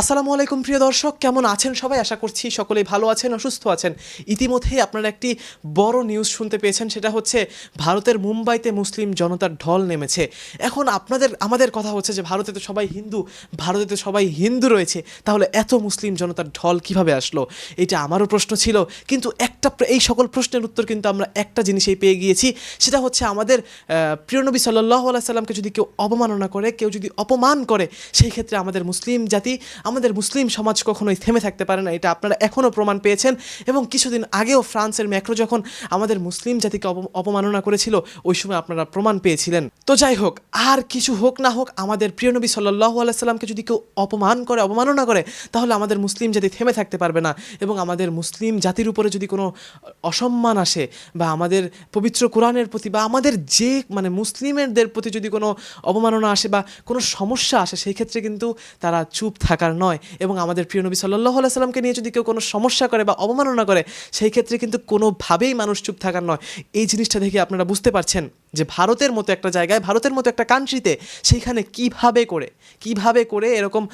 আসসালামু আলাইকুম প্রিয় দর্শক কেমন আছেন সবাই? আশা করছি সকলেই ভালো আছেন অসুস্থ আছেন। ইতিমধ্যেই আপনারা একটি বড় নিউজ শুনতে পেয়েছেন সেটা হচ্ছে ভারতের মুম্বাইতে মুসলিম জনতার ঢল নেমেছে। এখন আপনাদের আমাদের কথা হচ্ছে যে ভারতে তো সবাই হিন্দু ভারতে তো সবাই হিন্দু রয়েছে। তাহলে এত মুসলিম জনতার ঢল কীভাবে আসলো? এটা আমারও প্রশ্ন ছিল কিন্তু একটা এই সকল প্রশ্নের উত্তর কিন্তু আমরা একটা জিনিসেই পেয়ে গিয়েছি সেটা হচ্ছে আমাদের আহ, প্রিয় নবী সাল্লাহ সাল্লামকে যদি কেউ অবমাননা করে কেউ যদি অপমান করে সেই ক্ষেত্রে আমাদের মুসলিম জাতি আমাদের মুসলিম সমাজ কখনোই থেমে থাকতে পারে না, এটা আপনারা এখনও প্রমাণ পেয়েছেন। এবং কিছুদিন আগেও ফ্রান্সের ম্যাক্রো যখন আমাদের মুসলিম জাতিকে অপ- অপমাননা করেছিল, ওই সময় আপনারা প্রমাণ পেয়েছিলেন। তো যাই হোক, আর কিছু হোক না হোক, আমাদের প্রিয় নবী সাল্লাহ আলাইসাল্লামকে যদি কেউ অপমান করে, অবমাননা করে, তাহলে আমাদের মুসলিম জাতি থেমে থাকতে পারবে না। এবং আমাদের মুসলিম জাতির উপরে যদি কোনো অসম্মান আসে, বা আমাদের পবিত্র কোরআনের প্রতি, বা আমাদের যে মানে মুসলিমেরদের প্রতি যদি কোনো অবমাননা আসে, বা কোনো সমস্যা আসে, সেই ক্ষেত্রে কিন্তু তারা চুপ থাকার নয় এবং আমাদের প্রিয় নবী সাল্লাহ সাল্লামকে নিয়ে যদি কেউ কোনো সমস্যা করে বা অবমাননা করে, সেই ক্ষেত্রে কিন্তু কোনোভাবেই মানুষ চুপ থাকার নয়। এই জিনিসটা দেখে আপনারা বুঝতে পারছেন। যে ভারতের মতো একটা জায়গায়, ভারতের মতো একটা কান্ট্রিতে সেইখানে কীভাবে করে কীভাবে করে এরকম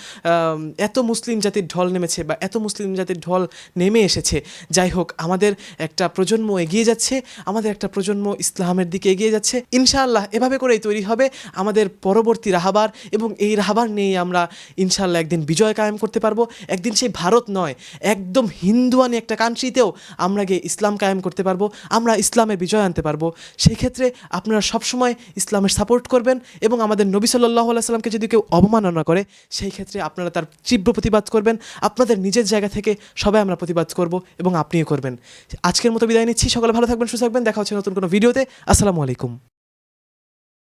এত মুসলিম জাতির ঢল নেমেছে বা এত মুসলিম জাতির ঢল নেমে এসেছে। যাই হোক, আমাদের একটা প্রজন্ম এগিয়ে যাচ্ছে, আমাদের একটা প্রজন্ম ইসলামের দিকে এগিয়ে যাচ্ছে। ইনশাআল্লাহ এভাবে করেই তৈরি হবে আমাদের পরবর্তী রাহাবার এবং এই রাহাবার নিয়েই আমরা ইনশাআল্লাহ একদিন বিজয় কায়েম করতে পারব। একদিন সেই ভারত নয়, একদম হিন্দুয়ানি একটা কান্ট্রিতেও আমরা গিয়ে ইসলাম কায়েম করতে পারব, আমরা ইসলামের বিজয় আনতে পারব। সেই ক্ষেত্রে আপনারা সবসময় ইসলামের সাপোর্ট করবেন এবং আমাদের নবী সাল্লাহ সাল্লামকে যদি কেউ অবমাননা করে, সেই ক্ষেত্রে আপনারা তার তীব্র প্রতিবাদ করবেন। আপনাদের নিজের জায়গা থেকে সবাই আমরা প্রতিবাদ করব এবং আপনিও করবেন। আজকের মতো বিদায় নিচ্ছি। সকলে ভালো থাকবেন, সুস্থ থাকবেন। দেখা হচ্ছে নতুন কোনো ভিডিওতে। আসসালামু আলাইকুম।